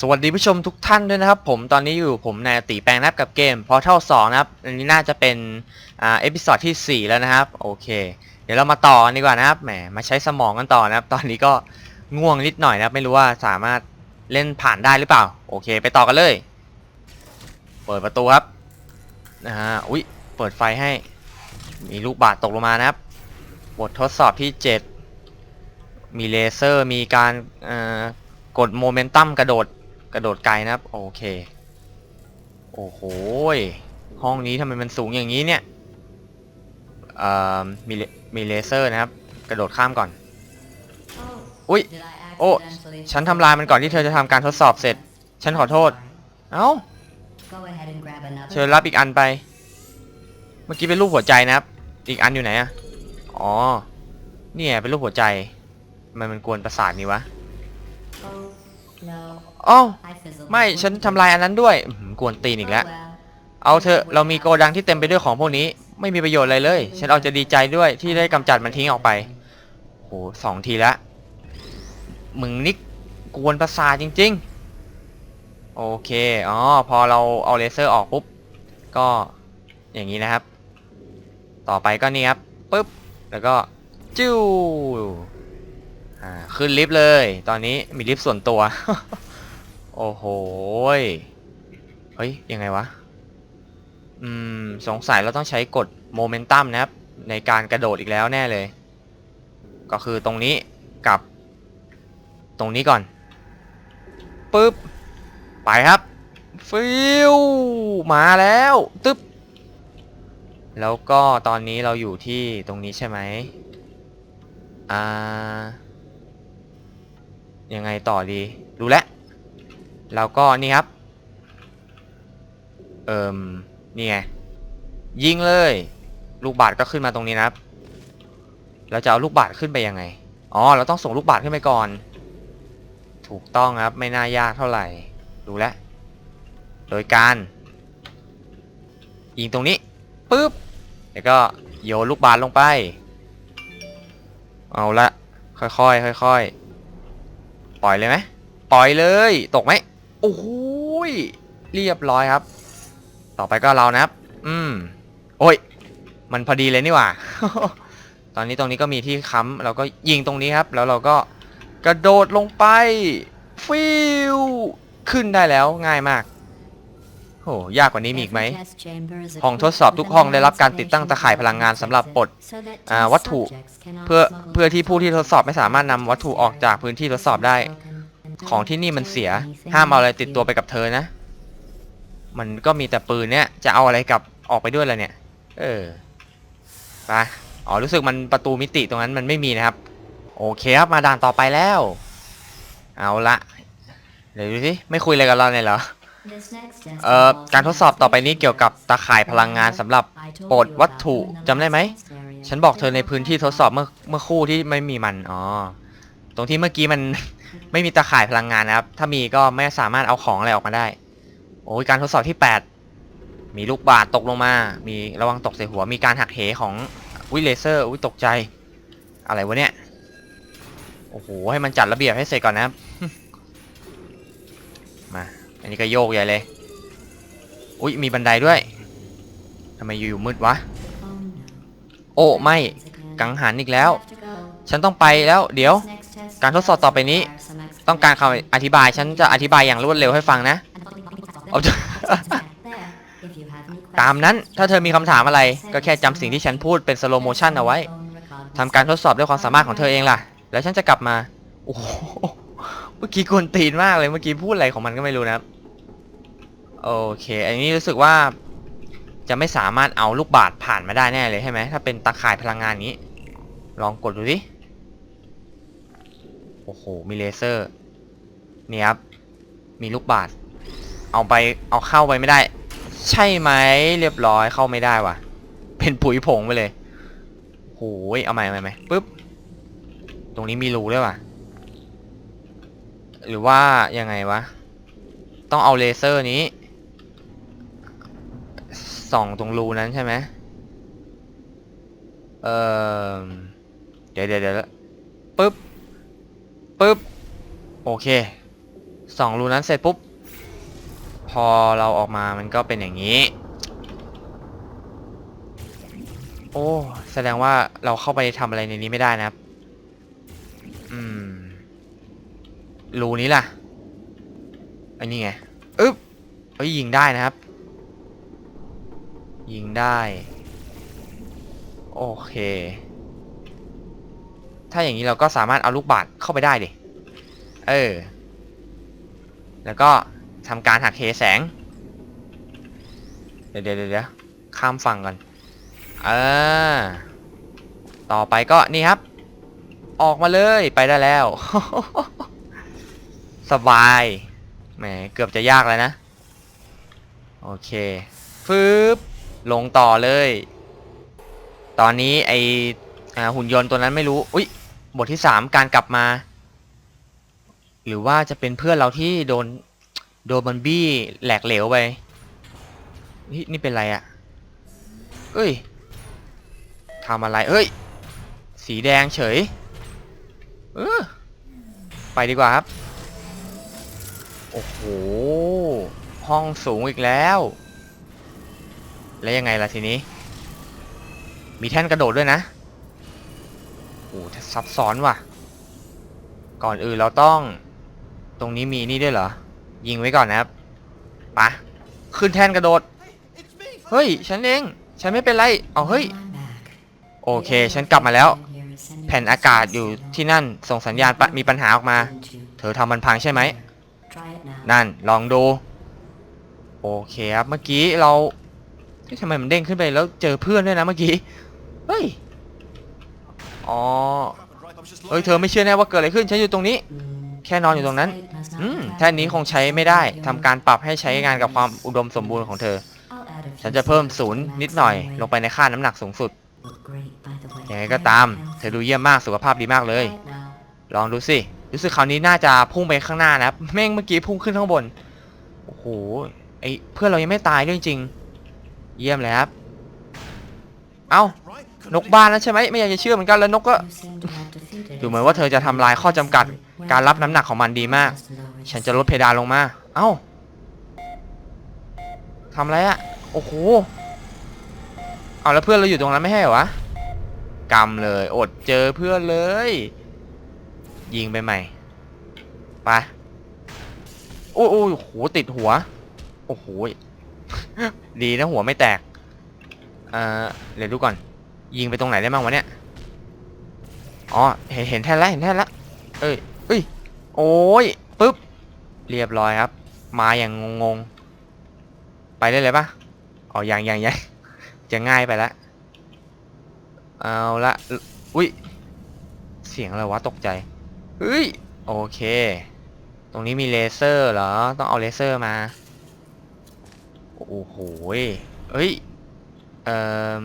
สวัสดีผู้ชมทุกท่านด้วยนะครับ ผมตอนนี้อยู่ผมนายติแปลงนับกับเกม Portal 2นะครับ อันนี้น่าจะเป็นอ่าเอพิ od ที่ 4 แล้วนะครับ โอเค เดี๋ยวเรามาต่อกันดีกว่านะครับแหมมาใช้สมองกันต่อนะครับ ตอนนี้ก็ง่วงนิดหน่อยนะครับ ไม่รู้ว่าสามารถเล่นผ่านได้หรือเปล่า โอเค ไปต่อกันเลย เปิดประตูครับนะฮะอุ๊ยเปิดไฟให้ มีลูกบาศก์ตกลงมานะครับ บททดสอบที่ 7 มีเลเซอร์มีการเอ่อกดโมเมนตัมกระโดด กระโดดไกลนะครับ โอเค โอ้โหยห้องนี้ทำไมมันสูงอย่างนี้เนี่ยเอ่อมีเลมีเลเซอร์นะครับ กระโดดข้ามก่อน อุ๊ยโอ้ฉันทำลายมันก่อนที่เธอจะทำการทดสอบเสร็จ ฉันขอโทษ เอ้าเชิญรับอีกอันไป เมื่อกี้เป็นรูปหัวใจนะครับ อีกอันอยู่ไหนอะอ๋อ เนี่ยเป็นรูปหัวใจทำไมันมันกวนประสาทนี่วะ อ้าวไม่ ฉันทำลายอันนั้นด้วยอื้อหือกวนตีนอีกแล้ว เอาเถอะ เรามีโกดังที่เต็มไปด้วยของพวกนี้ ไม่มีประโยชน์อะไรเลย ฉันเอาจะดีใจด้วยที่ได้กำจัดมันทิ้งออกไป โหสองทีแล้วมึงนี่กวนประสาทจริง ๆ โอเค อ๋อ พอเราเอาเลเซอร์ออกปุ๊บ ก็อย่างนี้นะครับ ต่อไปก็นี่ครับ ปุ๊บ แล้วก็จิ้ว อ่าขึ้นลิฟต์เลย ตอนนี้มีลิฟต์ส่วนตัว โอ้โหเฮ้ยยังไงวะ อืมสงสัยเราต้องใช้กดโมเมนตัมนะครับ ในการกระโดดอีกแล้วแน่เลย ก็คือตรงนี้กับ ตรงนี้ก่อนปึ๊บไปครับฟิวมาแล้วตึ๊บแล้วก็ตอนนี้เราอยู่ที่ตรงนี้ใช่ไหมอ่า ยังไงต่อดี รู้แล้วแล้วก็นี่ครับ เอิมนี่ไง ยิงเลย ลูกบาศก์ก็ขึ้นมาตรงนี้นะครับ เราจะเอาลูกบาศก์ขึ้นไปยังไง อ๋อ เราต้องส่งลูกบาศก์ขึ้นไปก่อน ถูกต้องครับ ไม่น่ายากเท่าไหร่ รู้แล้ว โดยการ ยิงตรงนี้ปึ๊บ แล้วก็โยนลูกบาศก์ลงไป เอาละ ค่อยๆ ค่อยๆ ปล่อยเลยไหมปล่อยเลย ตกไหมโอ้ยเรียบร้อยครับ ต่อไปก็เรานะครับ อืม โอ้ย มันพอดีเลยนี่หว่า ตอนนี้ตรงนี้ก็มีที่ค้ำเราก็ยิงตรงนี้ครับ แล้วเราก็กระโดดลงไป ฟิวขึ้นได้แล้วง่ายมาก โหยากกว่านี้มีอีกไหม ห้องทดสอบทุกห้องได้รับการติดตั้งตะข่ายพลังงานสำหรับปลดอ่าวัตถุเพื่อเพื่อที่ผู้ที่ทดสอบไม่สามารถนำวัตถุออกจากพื้นที่ทดสอบได้ ของที่นี่มันเสียห้ามเอาอะไรติดตัวไปกับเธอนะ มันก็มีแต่ปืนเนี่ยจะเอาอะไรกลับออกไปด้วยล่ะเนี่ย เออไปอ๋อรู้สึกมันประตูมิติตรงนั้นมันไม่มีนะครับ โอเคครับมาด่านต่อไปแล้ว เอาละเดี๋ยวดูสิไม่คุยอะไรกับเราเนี่ยเหรอ เอ่อการทดสอบต่อไปนี้เกี่ยวกับตาข่ายพลังงานสำหรับปลดวัตถุจำได้ไหม ฉันบอกเธอในพื้นที่ทดสอบเมื่อเมื่อคู่ที่ไม่มีมันอ๋อตรงที่เมื่อกี้มัน ไม่มีตาข่ายพลังงานนะครับ ถ้ามีก็ไม่สามารถเอาของอะไรออกมาได้ โอ้ยการทดสอบที่ 8 มีลูกบาศก์ตกลงมา มีระวังตกใส่หัว มีการหักเหของวิเลเซอร์อุ้ยตกใจ อะไรวะเนี่ย โอ้โห ให้มันจัดระเบียบให้เสร็จก่อนนะครับ มา อันนี้ก็โยกใหญ่เลย อุ้ยมีบันไดด้วยทำไมอยู่ๆมืดวะ โอ้ไม่ กังหันอีกแล้ว ฉันต้องไปแล้ว เดี๋ยว การทดสอบต่อไปนี้ ต้องการคำอธิบาย ฉันจะอธิบายอย่างรวดเร็วให้ฟังนะเอาจะตามนั้น ถ้าเธอมีคำถามอะไร ก็แค่จำสิ่งที่ฉันพูดเป็นสโลโมชันเอาไว้ทำการทดสอบด้วยความสามารถของเธอเองล่ะ แล้วฉันจะกลับมา โอ้โหเมื่อกี้กวนตีนมากเลย เมื่อกี้พูดอะไรของมันก็ไม่รู้นะครับ โอเค อันนี้รู้สึกว่าจะไม่สามารถเอาลูกบาศผ่านมาได้แน่เลยใช่ไหมถ้าเป็นตาข่ายพลังงานนี้ ลองกดดูสิโอ้โหมีเลเซอร์นี่ครับมีลูกบาศเอาไปเอาเข้าไปไม่ได้ ใช่ไหมเรียบร้อยเข้าไม่ได้ว่ะ เป็นปุ๋ยผงไปเลยโอ้ยเอาใหม่เอาใหม่เอาใหม่ปึ๊บตรงนี้มีรูด้วยว่ะ หรือว่ายังไงวะ ต้องเอาเลเซอร์นี้ ส่องตรงรูนั้นใช่ไหมเออเดี๋ยวเดี๋ยวเดี๋ยวปึ๊บปึ๊บโอเคสองรูนั้นเสร็จปุ๊บ พอเราออกมามันก็เป็นอย่างนี้ โอ้แสดงว่าเราเข้าไปทำอะไรในนี้ไม่ได้นะครับอืมรูนี้ล่ะอันนี้ไงอึ๊บเอ้ยยิงได้นะครับ ยิงได้ โอเค ถ้าอย่างนี้เราก็สามารถเอาลูกบาศก์เข้าไปได้ดิเออ แล้วก็ทำการหักเหแสง เดี๋ยวเดี๋ยวเดี๋ยวข้ามฝั่งก่อนเออต่อไปก็นี่ครับ ออกมาเลยไปได้แล้ว สบายแหมเกือบจะยากแล้วนะ โอเคฟืบ ลงต่อเลย ตอนนี้ไออหุ่นยนต์ตัวนั้นไม่รู้ อุ้ยบทที่สามการกลับมา หรือว่าจะเป็นเพื่อนเราที่โดน โดนมันบี้แหลกเหลวไปนี่นี่เป็นไรอะ่ะ เอ้ยทำอะไร เอ้ย สีแดงเฉย เออ ไปดีกว่าครับ โอ้โห ห้องสูงอีกแล้ว แล้วยังไงล่ะทีนี้ มีแท่นกระโดดด้วยนะโอ้โหซับซ้อนว่ะ ก่อนอื่นเราต้อง ตรงนี้มีนี่ด้วยเหรอ ยิงไว้ก่อนนะครับไปะขึ้นแท่นกระโดด เฮ้ย ฉันเอง ฉันไม่เป็นไร เอาเฮ้ย โอเค ฉันกลับมาแล้ว แผ่นอากาศอยู่ที่นั่น ส่งสัญญาณปะมีปัญหาออกมา เธอทำมันพังใช่ไหม นั่น ลองดู โอเคครับ เมื่อกี้เรา เฮ้ยทำไมมันเด้งขึ้นไปแล้วเจอเพื่อนด้วยนะเมื่อกี้ เฮ้ย อ๋อ เฮ้ยเธอไม่เชื่อแน่ว่าเกิดอะไรขึ้น ฉันอยู่ตรงนี้ แค่นอนอยู่ตรงนั้น อืม แท่นนี้คงใช้ไม่ได้ ทำการปรับให้ใช้งานกับความอุดมสมบูรณ์ของเธอ ฉันจะเพิ่มศูนย์นิดหน่อยลงไปในค่าน้ำหนักสูงสุด ยังไงก็ตาม เธอดูเยี่ยมมาก สุขภาพดีมากเลย ลองดูสิ รู้สึกคราวนี้น่าจะพุ่งไปข้างหน้านะครับแม่งเมื่อกี้พุ่งขึ้นข้างบน โอ้โห ไอเพื่อนเรายังไม่ตายด้วยจริงๆ เยี่ยมเลยครับ เอ้านกบ้านแล้วใช่ไหมไม่อยากจะเชื่อเหมือนกันแล้วนกก็ ดูเหมือนว่าเธอจะทำลายข้อจำกัด การรับน้ำหนักของมันดีมาก ฉันจะลดเพดานลงมา เอ้าทำอะไรอะโอ้โห เอาแล้วเพื่อนเราอยู่ตรงนั้นไม่ให้เหรอวะกำเลย อดเจอเพื่อนเลย ยิงไปใหม่ ไป โอ้โอ้ยโหติดหัว โอ้โห ดีนะหัวไม่แตก เอ่อ เดี๋ยวดูก่อน ยิงไปตรงไหนได้บ้างวะเนี่ย อ๋อ เห็นเห็นแท่นแล้วเห็นแท่นแล้ว เอ้ยเอ้ย โอ้ยปึ๊บ เรียบร้อยครับ มาอย่างงงๆ ไปได้เลยปะอ๋อยังยังยังจะง่ายไปแล้วเอาละ อุ้ย เสียงอะไรวะตกใจ เฮ้ย โอเค ตรงนี้มีเลเซอร์เหรอ ต้องเอาเลเซอร์มา โอ้โหเอ้ย เอ่อ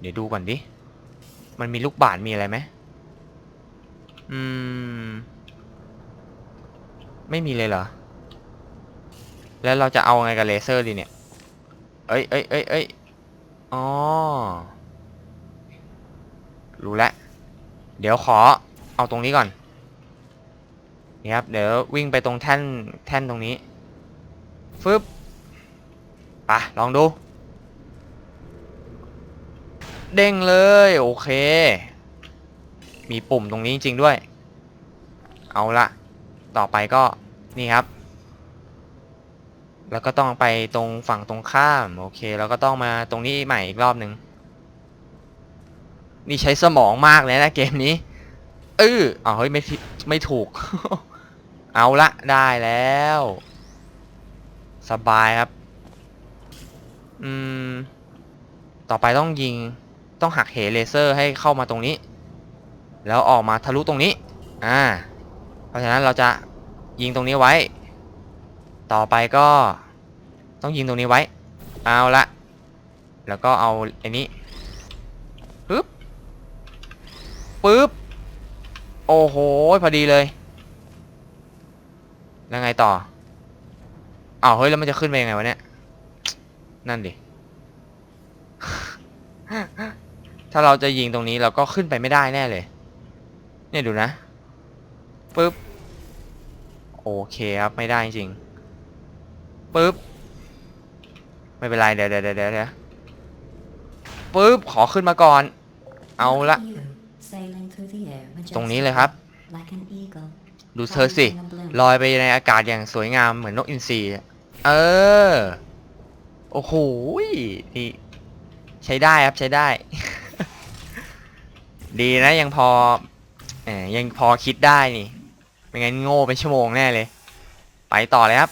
เดี๋ยวดูก่อนดิ มันมีลูกบาศมีอะไรไหม อืม ไม่มีเลยเหรอ แล้วเราจะเอาไงกับเลเซอร์ดีเนี่ย เอ้ยเอ้ยเอ้ยเอ้ยอ๋อ รู้แล้ว เดี๋ยวขอเอาตรงนี้ก่อนนี่ครับ เดี๋ยววิ่งไปตรงแท่นแท่นตรงนี้ ฟึบไปลองดู เด้งเลย โอเค มีปุ่มตรงนี้จริง ๆ ด้วย เอาละต่อไปก็นี่ครับ แล้วก็ต้องไปตรงฝั่งตรงข้าม โอเค แล้วก็ต้องมาตรงนี้ใหม่อีกรอบหนึ่งนี่ใช้สมองมากเลยนะเกมนี้ เอออ๋อเฮ้ยไม่ผิดไม่ถูก เอาละได้แล้ว สบายครับ อืม ต่อไปต้องยิง ต้องหักเหเลเซอร์ให้เข้ามาตรงนี้ แล้วออกมาทะลุตรงนี้ อ่า เพราะฉะนั้นเราจะยิงตรงนี้ไว้ ต่อไปก็ ต้องยิงตรงนี้ไว้ เอาละ แล้วก็เอาไอ้นี้ ปึ๊บ ปึ๊บ โอ้โห พอดีเลย แล้วไงต่อ อ้าวเฮ้ยแล้วมันจะขึ้นไปยังไงวะเนี่ยนั่นดิถ้าเราจะยิงตรงนี้เราก็ขึ้นไปไม่ได้แน่เลย เนี่ยดูนะปึ๊บโอเคครับไม่ได้จริงปึ๊บไม่เป็นไรเดี๋ยวเดี๋ยวเดี๋ยวเดี๋ยวปึ๊บขอขึ้นมาก่อน เอาละ ตรงนี้เลยครับ ดูเธอสิลอยไปในอากาศอย่างสวยงามเหมือนนกอินทรีอะ เออ โอ้โหนี่ใช้ได้ครับใช้ได้ ดีนะยังพอเออยังพอคิดได้นี่ ไม่งั้นโง่เป็นชั่วโมงแน่เลย ไปต่อเลยครับ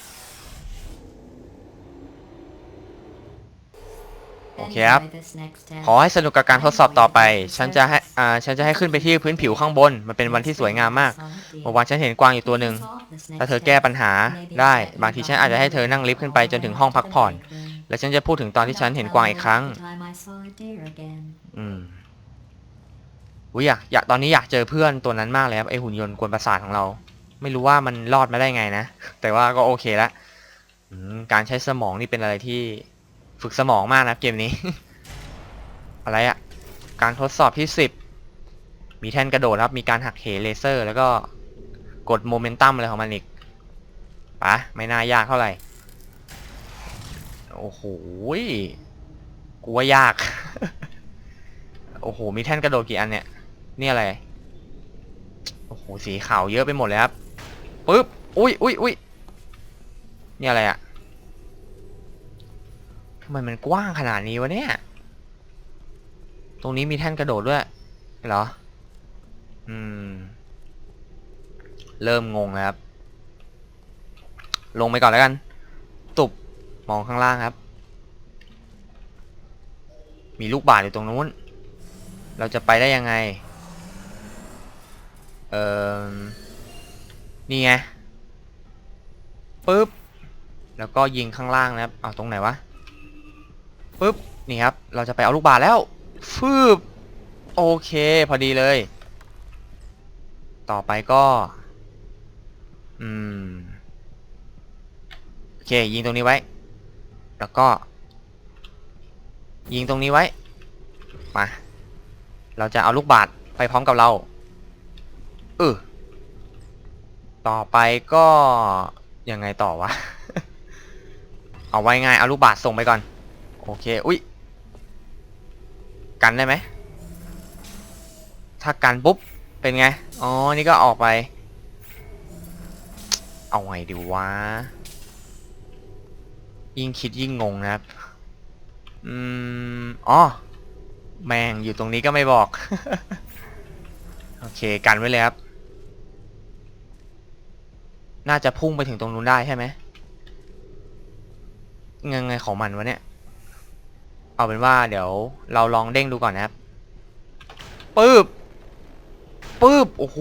โอเคครับ ขอให้สนุกกับการทดสอบต่อไป ฉันจะให้อ่าฉันจะให้ขึ้นไปที่พื้นผิวข้างบน มันเป็นวันที่สวยงามมากเมื่อวานฉันเห็นกวางอยู่ตัวหนึ่ง ถ้าเธอแก้ปัญหาได้ บางทีฉันอาจจะให้เธอนั่งลิฟต์ขึ้นไปจนถึงห้องพักผ่อน และฉันจะพูดถึงตอนที่ฉันเห็นกวางอีกครั้ง อืมอุยอยากอยากตอนนี้อยากเจอเพื่อนตัวนั้นมากเลยครับไอหุ่นยนต์กวนประสาทของเรา ไม่รู้ว่ามันรอดมาได้ไงนะ แต่ว่าก็โอเคละการใช้สมองนี่เป็นอะไรที่ฝึกสมองมากนะเกมนี้ อะไรอะการทดสอบที่สิบมีแท่นกระโดดครับ มีการหักเหเลเซอร์ แล้วก็ กดโมเมนตัมอะไรของมันอีกปะไม่น่ายากเท่าไหร่ โอ้โหกูว่ายาก โอ้โห มีแท่นกระโดดกี่อันเนี่ย นี่อะไร โอ้โห สีขาวเยอะไปหมดเลยครับปึ๊บ อุ้ยอุ้ยอุ้ยนี่อะไรอะทำไมมันกว้างขนาดนี้วะเนี่ย ตรงนี้มีแท่นกระโดดด้วย เหรอ อืม เริ่มงงแล้วครับ ลงไปก่อนแล้วกัน ตุบมองข้างล่างครับ มีลูกบาศก์อยู่ตรงนู้น เราจะไปได้ยังไง เอ่อ นี่ไงปึ๊บ แล้วก็ยิงข้างล่างนะครับ เอาตรงไหนวะปึ๊บ นี่ครับ เราจะไปเอาลูกบาศก์แล้ว ฟืบ โอเค พอดีเลย ต่อไปก็ อืม โอเค ยิงตรงนี้ไว้ แล้วก็ ยิงตรงนี้ไว้ มา เราจะเอาลูกบาศก์ไปพร้อมกับเราเออต่อไปก็ ยังไงต่อวะ เอาไว้ง่าย เอาลูกบาศก์ส่งไปก่อน โอเค อุ้ย กันได้ไหม ถ้ากันปุ๊บ เป็นไง อ๋อ นี่ก็ออกไป เอาไงดีวะ ยิ่งคิดยิ่งงงนะครับ อืม อ๋อ แมงอยู่ตรงนี้ก็ไม่บอก โอเค กันไว้เลยครับ น่าจะพุ่งไปถึงตรงนู้นได้ใช่ไหมยังไงของมันวะเนี่ย เอาเป็นว่าเดี๋ยวเราลองเด้งดูก่อนนะครับปึ๊บปึ๊บโอ้โห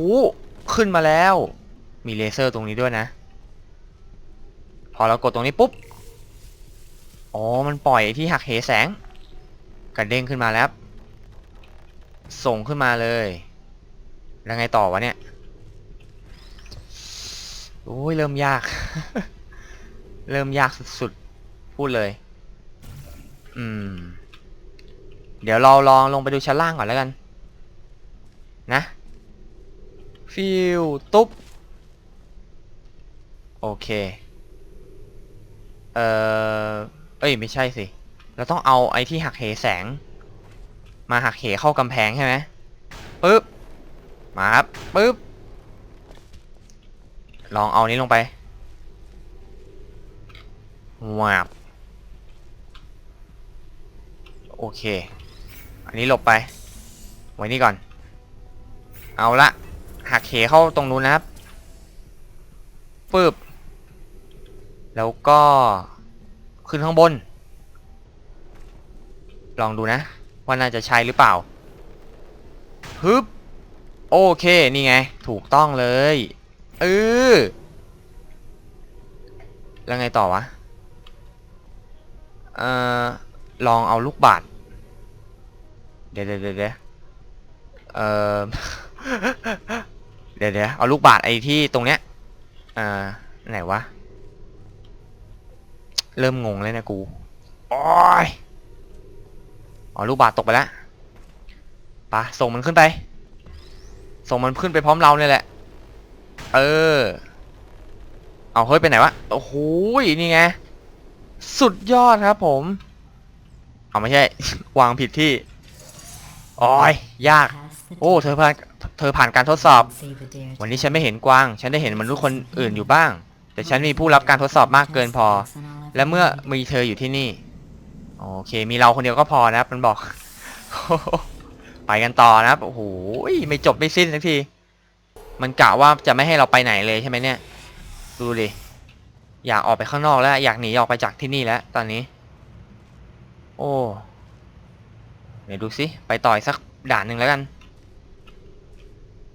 ขึ้นมาแล้ว มีเลเซอร์ตรงนี้ด้วยนะ พอเรากดตรงนี้ปุ๊บ อ๋อ มันปล่อยที่หักเหแสง กระเด้งขึ้นมาแล้ว ส่งขึ้นมาเลย แล้วไงต่อวะเนี่ย โอ้ยเริ่มยาก เริ่มยากสุดๆ พูดเลย อืม เดี๋ยวเราลองลงไปดูชั้นล่างก่อนแล้วกัน นะ ฟิว ตุ๊บ โอเค เอ่อเอ้ยไม่ใช่สิ เราต้องเอาไอ้ที่หักเหแสง มาหักเหเข้ากำแพงใช่ไหมปึ๊บ มาครับปึ๊บ ลองเอานี้ลงไปวาบโอเค อันนี้หลบไป ไว้นี่ก่อน เอาละหักเหเข้าตรงนู้นนะครับปึ๊บ แล้วก็ขึ้นข้างบน ลองดูนะ ว่าน่าจะใช่หรือเปล่าฮึบโอเค นี่ไง ถูกต้องเลยเออแล้วไงต่อวะ เอ่อ ลองเอาลูกบาศเดี๋ยวเดี๋ยวเดี๋ยวเอ่อ เดี๋ยวเดี๋ยวเอาลูกบาศไอ้ที่ตรงเนี้ย เอ่อ ไหนวะ เริ่มงงเลยนะกู โอ้ยอ๋อลูกบาศก์ตกไปแล้วปะส่งมันขึ้นไป ส่งมันขึ้นไปพร้อมเราเนี่ยแหละ เออ เอาเฮ้ยไปไหนวะ โอ้โหนี่ไง สุดยอดครับผม เอาไม่ใช่ วางผิดที่โอ้ยยาก โอ้ เธอผ่าน เธอผ่านการทดสอบ วันนี้ฉันไม่เห็นกวาง ฉันได้เห็นมนุษย์คนอื่นอยู่บ้าง แต่ฉันมีผู้รับการทดสอบมากเกินพอ และเมื่อมีเธออยู่ที่นี่ โอเค มีเราคนเดียวก็พอนะครับ มันบอก ไปกันต่อนะครับ โอ้โห ไม่จบไม่สิ้นสักที มันกะว่าจะไม่ให้เราไปไหนเลยใช่ไหมเนี่ย ดูดิ อยากออกไปข้างนอกแล้ว อยากหนีออกไปจากที่นี่แล้ว ตอนนี้ โอ้เดี๋ยวดูสิ ไปต่อยสักด่านหนึ่งแล้วกัน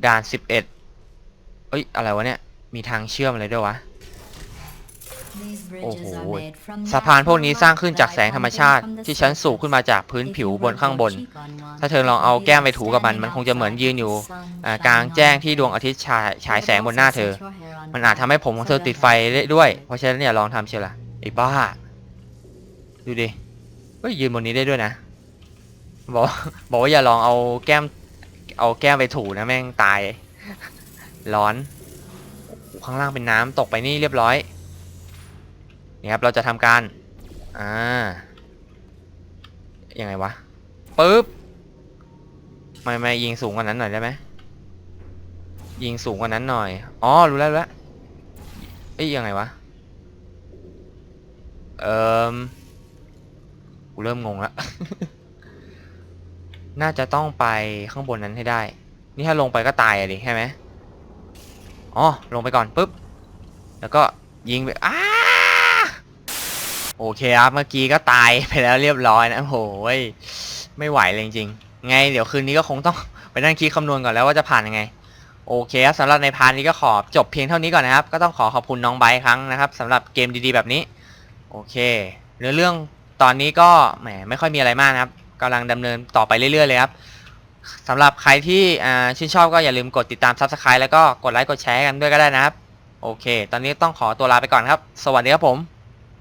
ด่านสิบเอ็ดเอ้ย อะไรวะเนี่ย มีทางเชื่อมอะไรด้วยวะ โอ้โห สะพานพวกนี้สร้างขึ้นจากแสงธรรมชาติที่ชั้นสูบขึ้นมาจากพื้นผิวบนข้างบน ถ้าเธอลองเอาแก้มไปถูกับมัน มันคงจะเหมือนยืนอยู่อ่ากลางแจ้งที่ดวงอาทิตย์ฉายฉายแสงบนหน้าเธอ มันอาจทำให้ผมของเธอติดไฟได้ด้วย เพราะฉะนั้นเนี่ยลองทำเชียวละไอ้บ้า ดูดิเฮ้ยยืนบนนี้ได้ด้วยนะ บอกบอกว่าอย่าลองเอาแก้ม เอาแก้มไปถูนะแม่งตาย ร้อนโอ้โหข้างล่างเป็นน้ำตกไปนี่เรียบร้อย นี่ครับเราจะทำการอ่ายังไงวะปึ๊บไม่ไม่ยิงสูงกว่านั้นหน่อยได้ไหมยิงสูงกว่านั้นหน่อยอ๋อรู้แล้วรู้แล้วเอ้ยยังไงวะเอ่มกูเริ่มงงแล้วน่าจะต้องไปข้างบนนั้นให้ได้ นี่ถ้าลงไปก็ตายอะดิใช่ไหมอ๋อลงไปก่อนปุ๊บ แล้วก็ยิงไปอ้า โอเคครับเมื่อกี้ก็ตายไปแล้วเรียบร้อยนะโอ้โหยไม่ไหวเลยจริงๆไงเดี๋ยวคืนนี้ก็คงต้องไปนั่งคิดคำนวณก่อนแล้วว่าจะผ่านยังไง โอเคครับสำหรับในพาร์ทนี้ก็ขอจบเพียงเท่านี้ก่อนนะครับ ก็ต้องขอขอบคุณน้องไบครั้งนะครับสำหรับเกมดีๆแบบนี้ โอเคเนื้อเรื่องตอนนี้ก็แหมไม่ค่อยมีอะไรมากนะครับกำลังดำเนินต่อไปเรื่อยๆเลยครับสำหรับใครที่ชื่นชอบก็อย่าลืมกดติดตาม Subscribe แล้วก็กดไลค์กดแชร์กันด้วยก็ได้นะครับ โอเค ตอนนี้ต้องขอตัวลาไปก่อนครับ สวัสดีครับผม